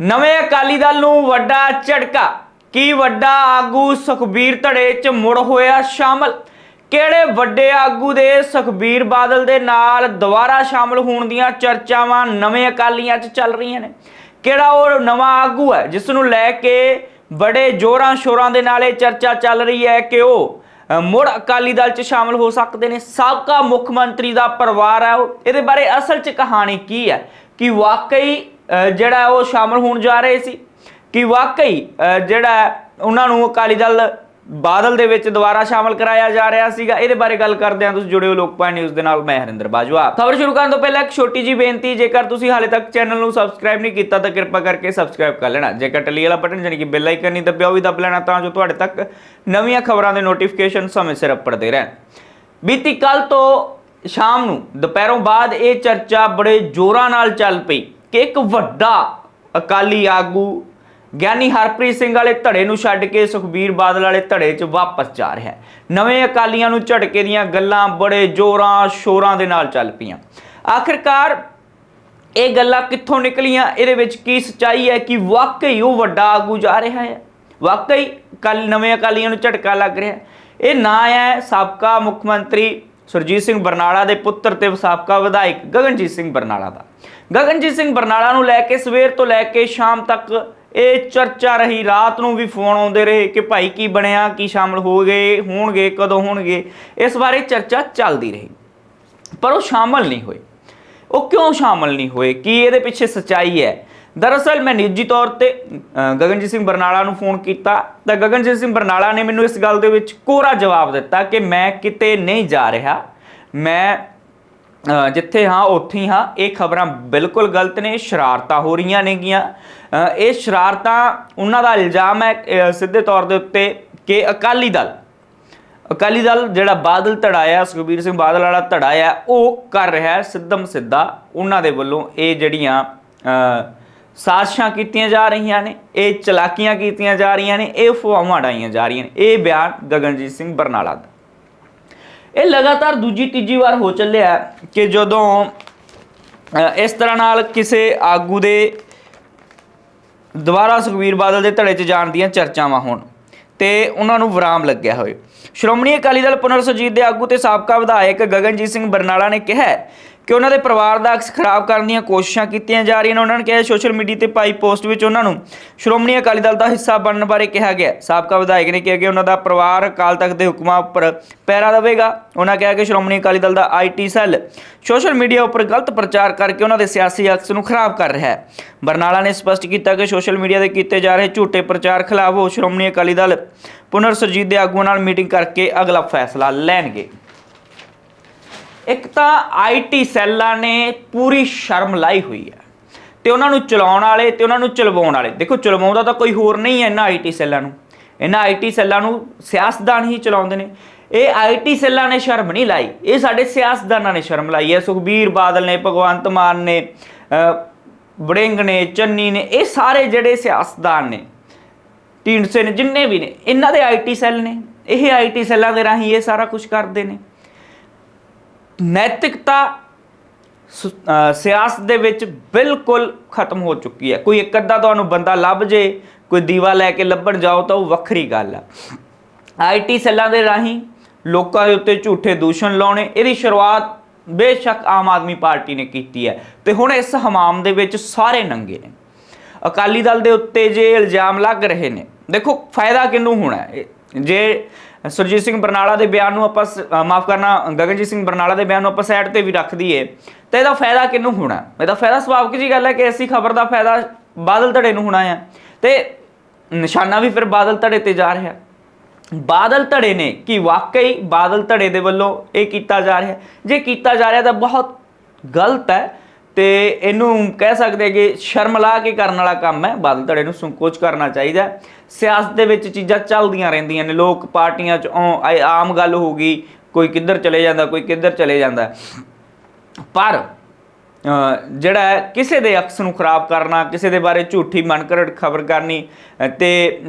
ਨਵੇਂ ਅਕਾਲੀ ਦਲ ਨੂੰ ਵੱਡਾ ਝਟਕਾ। ਕੀ ਵੱਡਾ ਆਗੂ ਸੁਖਬੀਰ ਧੜੇ 'ਚ ਮੁੜ ਹੋਇਆ ਸ਼ਾਮਲ? ਕਿਹੜੇ ਵੱਡੇ ਆਗੂ ਦੇ ਸੁਖਬੀਰ ਬਾਦਲ ਦੇ ਨਾਲ ਦੁਬਾਰਾ ਸ਼ਾਮਲ ਹੋਣ ਦੀਆਂ ਚਰਚਾਵਾਂ ਨਵੇਂ ਅਕਾਲੀਆਂ 'ਚ ਚੱਲ ਰਹੀਆਂ ਨੇ? ਕਿਹੜਾ ਉਹ ਨਵਾਂ ਆਗੂ ਹੈ ਜਿਸ ਨੂੰ ਲੈ ਕੇ ਬੜੇ ਜ਼ੋਰਾਂ ਸ਼ੋਰਾਂ ਦੇ ਨਾਲ ਇਹ ਚਰਚਾ ਚੱਲ ਰਹੀ ਹੈ ਕਿ ਉਹ ਮੁੜ ਅਕਾਲੀ ਦਲ 'ਚ ਸ਼ਾਮਲ ਹੋ ਸਕਦੇ ਨੇ? ਸਾਬਕਾ ਮੁੱਖ ਮੰਤਰੀ ਦਾ ਪਰਿਵਾਰ ਹੈ ਉਹ। ਇਹਦੇ ਬਾਰੇ ਅਸਲ 'ਚ ਕਹਾਣੀ ਕੀ ਹੈ? ਕਿ ਵਾਕਈ ਜਿਹੜਾ ਉਹ ਸ਼ਾਮਲ ਹੋਣ ਜਾ ਰਹੇ ਸੀ ਕਿ ਵਾਕਈ ਜਿਹੜਾ ਉਹਨਾਂ ਨੂੰ ਅਕਾਲੀ ਦਲ ਬਾਦਲ ਦੇ ਵਿੱਚ ਦੁਬਾਰਾ ਸ਼ਾਮਲ ਕਰਾਇਆ ਜਾ ਰਿਹਾ ਸੀਗਾ, ਇਹਦੇ ਬਾਰੇ ਗੱਲ ਕਰਦੇ ਹਾਂ। ਤੁਸੀਂ ਜੁੜਿਓ ਲੋਕਪਾਲ ਨਿਊਜ਼ ਦੇ ਨਾਲ, ਮੈਂ ਹਰਿੰਦਰ ਬਾਜਵਾ। ਖਬਰ ਸ਼ੁਰੂ ਕਰਨ ਤੋਂ ਪਹਿਲਾਂ ਇੱਕ ਛੋਟੀ ਜੀ ਬੇਨਤੀ, ਜੇਕਰ ਤੁਸੀਂ ਹਾਲੇ ਤੱਕ ਚੈਨਲ ਨੂੰ ਸਬਸਕ੍ਰਾਈਬ ਨਹੀਂ ਕੀਤਾ, ਤਾਂ ਕਿਰਪਾ ਕਰਕੇ ਸਬਸਕ੍ਰਾਈਬ ਕਰ ਲੈਣਾ। ਜੇਕਰ ਟਲੀ ਵਾਲਾ ਬਟਨ ਜਾਨੀ ਕਿ ਬੈਲ ਆਈਕਨ ਨਹੀਂ ਦੱਬਿਆ, ਉਹ ਵੀ ਦੱਬ ਲੈਣਾ, ਤਾਂ ਜੋ ਤੁਹਾਡੇ ਤੱਕ ਨਵੀਆਂ ਖਬਰਾਂ ਦੇ ਨੋਟੀਫਿਕੇਸ਼ਨ ਸਮੇਂ ਸਿਰ ਪੜਦੇ ਰਹਿਣ। ਬੀਤੀ ਕੱਲ ਤੋਂ ਸ਼ਾਮ ਨੂੰ, ਦੁਪਹਿਰੋਂ ਬਾਅਦ ਇਹ ਚਰਚਾ ਬੜੇ ਜ਼ੋਰਾਂ ਨਾਲ ਚੱਲ ਪਈ। ਕਿ ਇੱਕ ਵੱਡਾ ਅਕਾਲੀ ਆਗੂ ਗਿਆਨੀ ਹਰਪ੍ਰੀਤ ਸਿੰਘ ਵਾਲੇ ਧੜੇ ਨੂੰ ਛੱਡ ਕੇ ਸੁਖਬੀਰ ਬਾਦਲ ਵਾਲੇ ਧੜੇ 'ਚ ਵਾਪਸ ਜਾ ਰਿਹਾ ਹੈ। ਨਵੇਂ ਅਕਾਲੀਆਂ ਨੂੰ ਝਟਕੇ ਦੀਆਂ ਗੱਲਾਂ ਬੜੇ ਜ਼ੋਰਾਂ, ਸ਼ੋਰਾਂ ਦੇ ਨਾਲ ਚੱਲ ਪਈਆਂ। ਆਖਿਰਕਾਰ ਇਹ ਗੱਲਾਂ ਕਿੱਥੋਂ ਨਿਕਲੀਆਂ? ਇਹਦੇ ਵਿੱਚ ਕੀ ਸਚਾਈ ਹੈ ਕਿ ਵਾਕਈ ਉਹ ਵੱਡਾ ਆਗੂ ਜਾ ਰਿਹਾ ਹੈ? ਵਾਕਈ ਕੱਲ ਨਵੇਂ ਅਕਾਲੀਆਂ ਨੂੰ ਝਟਕਾ ਲੱਗ ਰਿਹਾ ਇਹ ਨਾਂ ਹੈ ਸਾਬਕਾ ਮੁੱਖ ਮੰਤਰੀ ਸੁਰਜੀਤ ਸਿੰਘ ਬਰਨਾਲਾ ਦੇ ਪੁੱਤਰ ਤੇ ਸਾਬਕਾ ਵਿਧਾਇਕ ਗਗਨਜੀਤ ਸਿੰਘ ਬਰਨਾਲਾ ਦਾ। ਗਗਨਜੀਤ ਸਿੰਘ ਬਰਨਾਲਾ ਨੂੰ ਲੈ ਕੇ ਸਵੇਰ ਤੋਂ ਲੈ ਕੇ ਸ਼ਾਮ ਤੱਕ ਇਹ ਚਰਚਾ ਰਹੀ। ਰਾਤ ਨੂੰ ਵੀ ਫੋਨ ਆਉਂਦੇ ਰਹੇ ਕਿ ਭਾਈ ਕੀ ਬਣਿਆ ਕੀ ਸ਼ਾਮਲ ਹੋ ਗਏ ਹੋਣਗੇ ਕਦੋਂ ਹੋਣਗੇ। ਇਸ ਬਾਰੇ ਚਰਚਾ ਚੱਲਦੀ ਰਹੀ। ਪਰ ਉਹ ਸ਼ਾਮਲ ਨਹੀਂ ਹੋਏ। ਉਹ ਕਿਉਂ ਸ਼ਾਮਲ ਨਹੀਂ ਹੋਏ? ਕੀ ਇਹਦੇ ਪਿੱਛੇ ਸੱਚਾਈ ਹੈ? ਦਰਅਸਲ ਮੈਂ ਨਿੱਜੀ ਤੌਰ ਤੇ ਅ, ਗਗਨਜੀਤ ਸਿੰਘ ਬਰਨਾਲਾ ਨੂੰ ਫੋਨ ਕੀਤਾ। ਤਾਂ ਗਗਨਜੀਤ ਸਿੰਘ ਬਰਨਾਲਾ ਨੇ ਮੈਨੂੰ ਇਸ ਗੱਲ ਦੇ ਵਿੱਚ ਕੋਰਾ ਜਵਾਬ ਦਿੱਤਾ ਕਿ ਮੈਂ ਕਿਤੇ ਨਹੀਂ ਜਾ ਰਿਹਾ। ਮੈਂ ਜਿੱਥੇ ਹਾਂ ਉੱਥੇ ਹੀ ਹਾਂ ਇਹ ਖਬਰਾਂ ਬਿਲਕੁਲ ਗਲਤ ਨੇ ਸ਼ਰਾਰਤਾਂ ਹੋ ਰਹੀਆਂ ਨੇਗੀਆਂ। ਇਹ ਸ਼ਰਾਰਤਾਂ ਉਹਨਾਂ ਦਾ ਇਲਜ਼ਾਮ ਹੈ ਸਿੱਧੇ ਤੌਰ ਦੇ ਉੱਤੇ ਕਿ ਅਕਾਲੀ ਦਲ ਅਕਾਲੀ ਦਲ ਜਿਹੜਾ ਬਾਦਲ ਧੜਾਇਆ ਸੁਖਬੀਰ ਸਿੰਘ ਬਾਦਲ ਵਾਲਾ ਧੜਾਇਆ ਉਹ ਕਰ ਰਿਹਾ ਸਿੱਧਮ ਸਿੱਧਾ। ਉਹਨਾਂ ਦੇ ਵੱਲੋਂ ਇਹ ਜਿਹੜੀਆਂ ਅ, ਸਾਜ਼ਿਸ਼ਾਂ ਕੀਤੀਆਂ ਜਾ ਰਹੀਆਂ ਨੇ ਇਹ ਚਲਾਕੀਆਂ ਕੀਤੀਆਂ ਜਾ ਰਹੀਆਂ ਨੇ ਇਹ ਫੁਆਵਾਂ ਡਾਈਆਂ ਜਾ ਰਹੀਆਂ ਨੇ। ਇਹ ਬਿਆਨ ਗਗਨਜੀਤ ਸਿੰਘ ਬਰਨਾਲਾ ਦਾ। ਇਹ ਲਗਾਤਾਰ ਦੂਜੀ ਤੀਜੀ ਵਾਰ ਹੋ ਚੱਲਿਆ ਕਿ ਜਦੋਂ ਅ, ਇਸ ਤਰ੍ਹਾਂ ਨਾਲ ਕਿਸੇ ਆਗੂ ਦੇ ਦੁਬਾਰਾ ਸੁਖਬੀਰ ਬਾਦਲ ਦੇ ਧੜੇ 'ਚ ਜਾਣ ਦੀਆਂ ਚਰਚਾਵਾਂ ਹੋਣ ਤੇ ਉਹਨਾਂ ਨੂੰ ਵਿਰਾਮ ਲੱਗਿਆ ਹੋਵੇ। ਸ਼੍ਰੋਮਣੀ ਅਕਾਲੀ ਦਲ ਪੁਨਰ ਸੁਰਜੀਤ ਦੇ ਆਗੂ ਤੇ ਸਾਬਕਾ ਵਿਧਾਇਕ ਗਗਨਜੀਤ ਸਿੰਘ ਬਰਨਾਲਾ ਨੇ ਕਿਹਾ ਕਿ ਉਹਨਾਂ ਦੇ ਪਰਿਵਾਰ ਦਾ ਅਕਸ ਖਰਾਬ ਕਰਨ ਦੀਆਂ ਕੋਸ਼ਿਸ਼ਾਂ ਕੀਤੀਆਂ ਜਾ ਰਹੀਆਂ ਨੇ। ਉਹਨਾਂ ਨੇ ਕਿਹਾ, ਸੋਸ਼ਲ ਮੀਡੀਆ ਤੇ ਪਾਈ ਪੋਸਟ ਵਿੱਚ ਉਹਨਾਂ ਨੂੰ ਸ਼੍ਰੋਮਣੀ ਅਕਾਲੀ ਦਲ ਦਾ ਹਿੱਸਾ ਬਣਨ ਬਾਰੇ ਕਿਹਾ ਗਿਆ। ਸਾਬਕਾ ਵਿਧਾਇਕ ਨੇ ਕਿਹਾ ਕਿ ਉਹਨਾਂ ਦਾ ਪਰਿਵਾਰ ਅਕਾਲ ਤਖਤ ਦੇ ਹੁਕਮਾਂ ਉੱਪਰ ਪੈਰਾ ਦੇਵੇਗਾ। ਉਹਨਾਂ ਕਿਹਾ ਕਿ ਸ਼੍ਰੋਮਣੀ ਅਕਾਲੀ ਦਲ ਦਾ ਆਈਟੀ ਸੈੱਲ ਸੋਸ਼ਲ ਮੀਡੀਆ ਉੱਪਰ ਗਲਤ ਪ੍ਰਚਾਰ ਕਰਕੇ ਉਹਨਾਂ ਦੇ ਸਿਆਸੀ ਅਕਸ ਨੂੰ ਖਰਾਬ ਕਰ ਰਿਹਾ ਹੈ। ਬਰਨਾਲਾ ਨੇ ਸਪਸ਼ਟ ਕੀਤਾ ਕਿ ਸੋਸ਼ਲ ਮੀਡੀਆ ਤੇ ਕੀਤੇ ਜਾ ਰਹੇ ਝੂਠੇ ਪ੍ਰਚਾਰ ਖਿਲਾਫ ਉਹ ਸ਼੍ਰੋਮਣੀ ਅਕਾਲੀ ਦਲ ਪੁਨਰ ਸੁਰਜੀਤ ਦੇ ਆਗੂਆਂ ਨਾਲ ਮੀਟਿੰਗ ਕਰਕੇ ਅਗਲਾ ਫੈਸਲਾ ਲੈਣਗੇ। ਇੱਕ ਤਾਂ ਆਈਟੀ ਸੈੱਲਾਂ ਨੇ ਪੂਰੀ ਸ਼ਰਮ ਲਾਈ ਹੋਈ ਹੈ। ਤੇ ਉਹਨਾਂ ਨੂੰ ਚਲਾਉਣ ਵਾਲੇ ਤੇ ਉਹਨਾਂ ਨੂੰ ਚਲਵਾਉਣ ਵਾਲੇ। ਦੇਖੋ ਚਲਵਾਉਂਦਾ ਤਾਂ ਕੋਈ ਹੋਰ ਨਹੀਂ ਹੈ ਇਹਨਾਂ ਆਈਟੀ ਸੈੱਲਾਂ ਨੂੰ। ਇਹਨਾਂ ਆਈਟੀ ਸੈੱਲਾਂ ਨੂੰ ਸਿਆਸਤਦਾਨ ਹੀ ਚਲਾਉਂਦੇ ਨੇ। ਇਹ ਆਈਟੀ ਸੈੱਲਾਂ ਨੇ ਸ਼ਰਮ ਨਹੀਂ ਲਾਈ। ਇਹ ਸਾਡੇ ਸਿਆਸਤਦਾਨਾਂ ਨੇ ਸ਼ਰਮ ਲਾਈ ਹੈ। ਸੁਖਬੀਰ ਬਾਦਲ ਨੇ ਭਗਵੰਤ ਮਾਨ ਨੇ ਅਹ, ਵੜਿੰਗ ਨੇ ਚੰਨੀ ਨੇ ਇਹ ਸਾਰੇ ਜਿਹੜੇ ਸਿਆਸਤਦਾਨ ਨੇ ਢੀਂਡਸੇ ਨੇ ਜਿੰਨੇ ਵੀ ਨੇ ਇਹਨਾਂ ਦੇ ਆਈਟੀ ਸੈੱਲ ਨੇ। ਇਹ ਆਈਟੀ ਸੈੱਲਾਂ ਦੇ ਰਾਹੀਂ ਇਹ ਸਾਰਾ ਕੁਝ ਕਰਦੇ ਨੇ। ਨੈਤਿਕਤਾ ਸਿਆਸਤ ਦੇ ਵਿੱਚ ਬਿਲਕੁਲ ਖਤਮ ਹੋ ਚੁੱਕੀ ਹੈ। ਕੋਈ ਇੱਕ ਅੱਧਾ ਤੁਹਾਨੂੰ ਬੰਦਾ ਲੱਭ ਜੇ, ਕੋਈ ਦੀਵਾ ਲੈ ਕੇ ਲੱਭਣ ਜਾਓ ਤਾਂ ਉਹ ਵੱਖਰੀ ਗੱਲ ਆ ਆਈਟੀ ਸੈੱਲਾਂ ਦੇ ਰਾਹੀਂ ਲੋਕਾਂ ਦੇ ਉੱਤੇ ਝੂਠੇ ਦੂਸ਼ਣ ਲਾਉਣੇ, ਇਹਦੀ ਸ਼ੁਰੂਆਤ ਬੇਸ਼ੱਕ ਆਮ ਆਦਮੀ ਪਾਰਟੀ ਨੇ ਕੀਤੀ ਹੈ ਤੇ ਹੁਣ ਇਸ ਹਮਾਮ ਦੇ ਵਿੱਚ ਸਾਰੇ ਨੰਗੇ ਨੇ। ਅਕਾਲੀ ਦਲ ਦੇ ਉੱਤੇ ਜੇ ਇਲਜ਼ਾਮ ਲੱਗ ਰਹੇ ਨੇ, ਦੇਖੋ ਫਾਇਦਾ ਕਿਹਨੂੰ ਹੋਣਾ ਹੈ? ਜੇ ਸੁਰਜੀਤ ਸਿੰਘ ਬਰਨਾਲਾ ਦੇ ਬਿਆਨ ਨੂੰ ਆਪਾਂ ਮਾਫ ਕਰਨਾ, ਗਗਨਜੀਤ ਸਿੰਘ ਬਰਨਾਲਾ ਦੇ ਬਿਆਨ ਨੂੰ ਆਪਾਂ ਸਾਈਡ ਤੇ ਵੀ ਰੱਖ ਦਈਏ। ਤਾਂ ਇਹਦਾ ਫਾਇਦਾ ਕਿਹਨੂੰ ਹੋਣਾ? ਹੈ? ਇਹਦਾ ਫਾਇਦਾ ਸੁਭਾਵਿਕ ਜੀ ਗੱਲ ਹੈ ਕਿ ਐਸੀ ਖਬਰ ਦਾ ਫਾਇਦਾ ਬਾਦਲ ਧੜੇ ਨੂੰ ਹੋਣਾ ਹੈ ਤੇ ਨਿਸ਼ਾਨਾ ਵੀ ਫਿਰ ਬਾਦਲ ਧੜੇ ਤੇ ਜਾ ਰਿਹਾ। ਬਾਦਲ ਧੜੇ ਨੇ ਕਿ ਵਾਕਈ ਬਾਦਲ ਧੜੇ ਦੇ ਵੱਲੋਂ ਇਹ ਕੀਤਾ ਜਾ ਰਿਹਾ। ਜੇ ਕੀਤਾ ਜਾ ਰਿਹਾ ਤਾਂ ਬਹੁਤ ਗਲਤ ਹੈ। ਤੇ ਇਹਨੂੰ ਕਹਿ ਸਕਦੇ ਕਿ ਸ਼ਰਮ ਲਾ ਕੇ ਕਰਨ ਵਾਲਾ ਕੰਮ ਹੈ ਬਾਦਲ ਧੜੇ ਨੂੰ ਸੰਕੋਚ ਕਰਨਾ ਚਾਹੀਦਾ ਸਿਆਸਤ ਦੇ ਵਿੱਚ ਚੀਜ਼ਾਂ ਚੱਲਦੀਆਂ ਰਹਿੰਦੀਆਂ ਨੇ ਲੋਕ ਪਾਰਟੀਆਂ 'ਚ ਆਉਂ- ਆਮ ਗੱਲ ਹੋ ਗਈ ਕੋਈ ਕਿੱਧਰ ਚਲੇ ਜਾਂਦਾ ਕੋਈ ਕਿੱਧਰ ਚਲੇ ਜਾਂਦਾ। ਪਰ ਜਿਹੜਾ ਕਿਸੇ ਦੇ ਅਕਸ ਨੂੰ ਖਰਾਬ ਕਰਨਾ ਕਿਸੇ ਦੇ ਬਾਰੇ ਝੂਠੀ ਮਨਕਰਟ ਖਬਰ ਕਰਨੀ ਅ, ਤੇ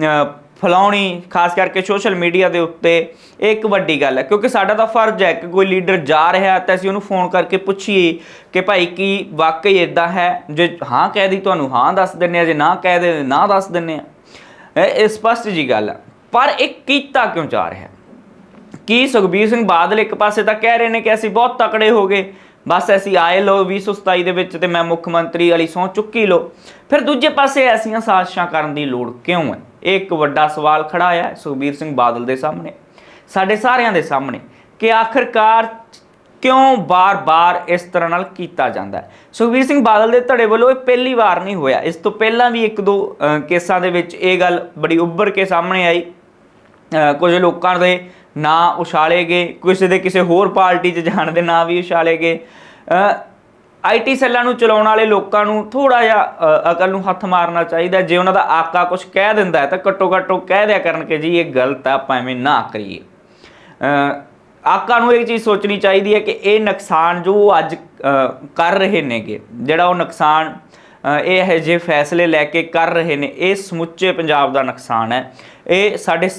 ਫਲਾਉਣੀ, ਖਾਸ ਕਰਕੇ ਸੋਸ਼ਲ ਮੀਡੀਆ ਦੇ ਉੱਤੇ, ਇਹ ਇੱਕ ਵੱਡੀ ਗੱਲ ਹੈ। ਕਿਉਂਕਿ ਸਾਡਾ ਤਾਂ ਫਰਜ਼ ਹੈ ਕਿ ਕੋਈ ਲੀਡਰ ਜਾ ਰਿਹਾ ਤਾਂ ਅਸੀਂ ਉਹਨੂੰ ਫੋਨ ਕਰਕੇ ਪੁੱਛੀਏ ਕਿ ਭਾਈ ਕੀ ਵਾਕਈ ਇਦਾਂ ਹੈ? ਜੇ ਹਾਂ ਕਹਿ ਦੀ ਤੁਹਾਨੂੰ, ਹਾਂ ਦੱਸ ਦਿੰਨੇ ਆ ਜੇ ਨਾ ਕਹਿ ਦੇ ਨਾ ਦੱਸ ਦਿੰਨੇ ਆ ਇਹ ਇਹ ਸਪਸ਼ਟ ਜੀ ਗੱਲ ਹੈ। ਪਰ ਇਹ ਕੀਤਾ ਕਿਉਂ ਜਾ ਰਿਹਾ ਕੀ ਸੁਖਬੀਰ ਸਿੰਘ ਬਾਦਲ ਇੱਕ ਪਾਸੇ ਤਾਂ ਕਹਿ ਰਹੇ ਨੇ ਕਿ ਅਸੀਂ ਬਹੁਤ ਤਕੜੇ ਹੋ ਗਏ, ਬਸ ਅਸੀਂ ਆਏ ਲੋ 2027 ਦੇ ਵਿੱਚ ਤੇ ਮੈਂ ਮੁੱਖ ਮੰਤਰੀ ਵਾਲੀ ਸਹੁੰ ਚੁੱਕੀ ਲੋ ਫਿਰ ਦੂਜੇ ਪਾਸੇ ਐਸੀਆਂ ਸਾਜ਼ਿਸ਼ਾਂ ਕਰਨ ਦੀ ਲੋੜ ਕਿਉਂ ਹੈ? ਇਹ ਇੱਕ ਵੱਡਾ ਸਵਾਲ ਖੜਾ ਹੈ ਸੁਖਬੀਰ ਸਿੰਘ ਬਾਦਲ ਦੇ ਸਾਹਮਣੇ। ਸਾਡੇ ਸਾਰਿਆਂ ਦੇ ਸਾਹਮਣੇ ਕਿ ਆਖਰਕਾਰ ਕਿਉਂ ਬਾਰ-ਬਾਰ ਇਸ ਤਰ੍ਹਾਂ ਨਾਲ ਕੀਤਾ ਜਾਂਦਾ ਸੁਖਬੀਰ ਸਿੰਘ ਬਾਦਲ ਦੇ ਧੜੇ ਵੱਲੋਂ ਇਹ ਪਹਿਲੀ ਵਾਰ ਨਹੀਂ ਹੋਇਆ। ਇਸ ਤੋਂ ਪਹਿਲਾਂ ਵੀ ਇੱਕ ਦੋ ਕੇਸਾਂ ਦੇ ਵਿੱਚ ਇਹ ਗੱਲ ਬੜੀ ਉੱਭਰ ਕੇ ਸਾਹਮਣੇ ਆਈ। ਕੁਝ ਲੋਕਾਂ ਦੇ ਨਾਂ ਉਛਾਲੇ ਗਏ, ਕਿਸੇ ਦੇ ਕਿਸੇ ਹੋਰ ਪਾਰਟੀ 'ਚ ਜਾਣ ਦੇ ਨਾਂ ਵੀ ਉਛਾਲੇ ਗਏ। ਆਈਟੀ ਸੈੱਲਾਂ ਨੂੰ ਚਲਾਉਣ ਵਾਲੇ ਲੋਕਾਂ ਨੂੰ ਥੋੜਾ ਜਿਹਾ ਅਕਲ ਨੂੰ ਹੱਥ ਮਾਰਨਾ ਚਾਹੀਦਾ ਜੇ ਉਹਨਾਂ ਦਾ ਆਕਾ ਕੁਝ ਕਹਿ ਦਿੰਦਾ ਹੈ, ਤਾਂ ਘੱਟੋ ਘੱਟ ਉਹ ਕਹਿ ਦਿਆ ਕਰਨ ਕਿ ਜੀ, ਇਹ ਗਲਤ ਆ, ਆਪਾਂ ਐਵੇਂ ਨਾ ਕਰੀਏ। ਆਕਾ ਨੂੰ ਇਹ ਚੀਜ਼ ਸੋਚਣੀ ਚਾਹੀਦੀ ਹੈ ਕਿ ਇਹ ਨੁਕਸਾਨ ਜੋ ਉਹ ਅੱਜ ਕਰ ਰਹੇ ਨੇਗੇ, ਜਿਹੜਾ ਉਹ ਨੁਕਸਾਨ ਇਹ ਇਹੋ ਜਿਹੇ ਫੈਸਲੇ ਲੈ ਕੇ ਕਰ ਰਹੇ ਨੇ। ਇਹ ਸਮੁੱਚੇ ਪੰਜਾਬ ਦਾ ਨੁਕਸਾਨ ਹੈ। ਇਹ ਸਾਡੇ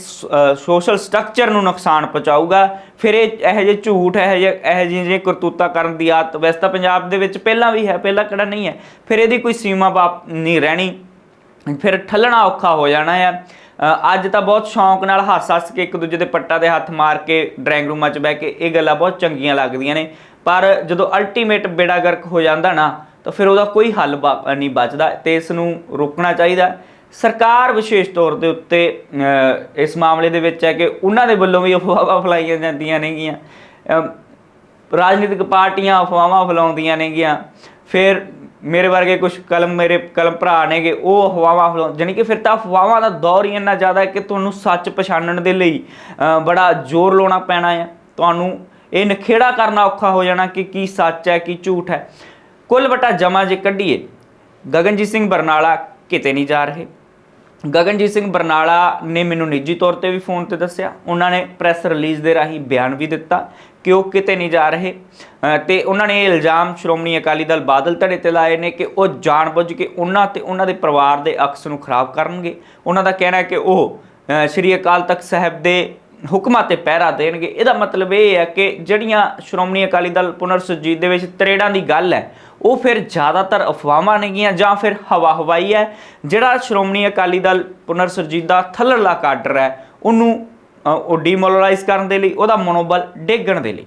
ਸੋਸ਼ਲ ਸਟਰਕਚਰ ਨੂੰ ਨੁਕਸਾਨ ਪਹੁੰਚਾਊਗਾ। ਫਿਰ ਇਹ ਇਹੋ ਜਿਹੇ ਝੂਠ, ਇਹੋ ਜਿਹੇ ਇਹੋ ਜਿਹੇ ਜਿਹੇ ਕਰਤੂਤਾ ਕਰਨ ਦੀ ਆਦਤ ਵੈਸੇ ਤਾਂ ਪੰਜਾਬ ਦੇ ਵਿੱਚ ਪਹਿਲਾਂ ਵੀ ਹੈ, ਪਹਿਲਾਂ ਕਿਹੜਾ ਨਹੀਂ ਹੈ। ਫਿਰ ਇਹਦੀ ਕੋਈ ਸੀਮਾ ਬਾਪ ਨਹੀਂ ਰਹਿਣੀ। ਫਿਰ ਠੱਲਣਾ ਔਖਾ ਹੋ ਜਾਣਾ ਆ। ਅੱਜ ਤਾਂ ਬਹੁਤ ਸ਼ੌਂਕ ਨਾਲ ਹੱਸ-ਹੱਸ ਕੇ ਇੱਕ ਦੂਜੇ ਦੇ ਪੱਟਾਂ ਦੇ ਹੱਥ ਮਾਰ ਕੇ ਡਰਾਇੰਗ ਰੂਮਾਂ 'ਚ ਬਹਿ ਕੇ ਇਹ ਗੱਲਾਂ ਬਹੁਤ ਚੰਗੀਆਂ ਲੱਗਦੀਆਂ ਨੇ। ਪਰ ਜਦੋਂ ਅਲਟੀਮੇਟ ਬੇੜਾ ਗਰਕ ਹੋ ਜਾਂਦਾ ਨਾ ਤਾਂ ਫਿਰ ਉਹਦਾ ਕੋਈ ਹੱਲ ਬਾ- ਨਹੀਂ ਬਚਦਾ ਤੇ ਇਸ ਨੂੰ ਰੋਕਣਾ ਚਾਹੀਦਾ। ਸਰਕਾਰ ਵਿਸ਼ੇਸ਼ ਤੌਰ ਦੇ ਉੱਤੇ ਇਸ ਮਾਮਲੇ ਦੇ ਵਿੱਚ ਹੈ ਕਿ ਉਹਨਾਂ ਦੇ ਵੱਲੋਂ ਵੀ ਅਫਵਾਹਾਂ ਫਲਾਈਆਂ ਜਾਂਦੀਆਂ ਨੇਗੀਆਂ। ਰਾਜਨੀਤਿਕ ਪਾਰਟੀਆਂ ਅਫਵਾਹਾਂ ਫੈਲਾਉਂਦੀਆਂ ਨੇਗੀਆਂ। ਫਿਰ ਮੇਰੇ ਵਰਗੇ ਕੁਝ ਕਲਮ, ਮੇਰੇ ਕਲਮ ਭਰਾ ਨੇਗੇ, ਉਹ ਅਫਵਾਹਾਂ ਫੈਲਾਉਂ ਜਾਣੀ ਕਿ ਫਿਰ ਤਾਂ ਅਫਵਾਹਾਂ ਦਾ ਦੌਰ ਹੀ ਇੰਨਾ ਜ਼ਿਆਦਾ ਹੈ ਕਿ ਤੁਹਾਨੂੰ ਸੱਚ ਪਛਾਣਨ ਦੇ ਲਈ ਬੜਾ ਜ਼ੋਰ ਲਾਉਣਾ ਪੈਣਾ ਹੈ ਤੁਹਾਨੂੰ ਇਹ ਨਖੇੜਾ ਕਰਨਾ ਔਖਾ ਹੋ ਜਾਣਾ ਕਿ ਕੀ ਸੱਚ ਹੈ, ਕੀ ਝੂਠ ਹੈ। ਕੁੱਲ ਵਟਾ ਜਮਾ ਜੇ ਕੱਢੀਏ ਗਗਨਜੀਤ ਸਿੰਘ ਬਰਨਾਲਾ ਕਿਤੇ ਨਹੀਂ ਜਾ ਰਹੇ। ਗਗਨਜੀਤ ਸਿੰਘ ਬਰਨਾਲਾ ਨੇ ਮੈਨੂੰ ਨਿੱਜੀ ਤੌਰ ਤੇ ਵੀ ਫੋਨ ਤੇ ਦੱਸਿਆ। ਉਹਨਾਂ ਨੇ ਪ੍ਰੈਸ ਰਿਲੀਜ਼ ਦੇ ਰਾਹੀਂ ਬਿਆਨ ਵੀ ਦਿੱਤਾ ਕਿ ਉਹ ਕਿਤੇ ਨਹੀਂ ਜਾ ਰਹੇ। ਅ, ਤੇ ਉਹਨਾਂ ਨੇ ਇਹ ਇਲਜ਼ਾਮ ਸ਼੍ਰੋਮਣੀ ਅਕਾਲੀ ਦਲ ਬਾਦਲ ਧੜੇ ਤੇ ਲਾਏ ਨੇ ਕਿ ਉਹ ਜਾਣਬੁੱਝ ਕੇ ਉਹਨਾਂ ਤੇ ਉਹਨਾਂ ਦੇ ਪਰਿਵਾਰ ਦੇ ਅਕਸ ਨੂੰ ਖਰਾਬ ਕਰਨਗੇ। ਉਹਨਾਂ ਦਾ ਕਹਿਣਾ ਹੈ ਕਿ ਉਹ ਸ਼੍ਰੀ ਅਕਾਲ ਤਖਤ ਸਾਹਿਬ ਦੇ ਹੁਕਮਾਂ ਤੇ ਪਹਿਰਾ ਦੇਣਗੇ। ਇਹਦਾ ਮਤਲਬ ਇਹ ਹੈ ਕਿ ਜਿਹੜੀਆਂ ਸ਼੍ਰੋਮਣੀ ਅਕਾਲੀ ਦਲ ਪੁਨਰ ਸੁਰਜੀਤ ਦੇ ਵਿੱਚ ਤਰੇੜਾਂ ਦੀ ਗੱਲ ਹੈ ਉਹ ਫਿਰ ਜ਼ਿਆਦਾਤਰ ਅਫਵਾਹਾਂ ਨੇਗੀਆਂ ਜਾਂ ਫਿਰ ਹਵਾ ਹਵਾਈ ਹੈ, ਜਿਹੜਾ ਸ਼੍ਰੋਮਣੀ ਅਕਾਲੀ ਦਲ ਪੁਨਰ ਸੁਰਜੀਤ ਦਾ ਥੱਲੜਲਾ ਕਾਡਰ ਹੈ, ਉਹਨੂੰ ਉਹ ਡੀਮੋਰਲਾਈਜ਼ ਕਰਨ ਦੇ ਲਈ, ਉਹਦਾ ਮਨੋਬਲ ਡੇਗਣ ਦੇ ਲਈ।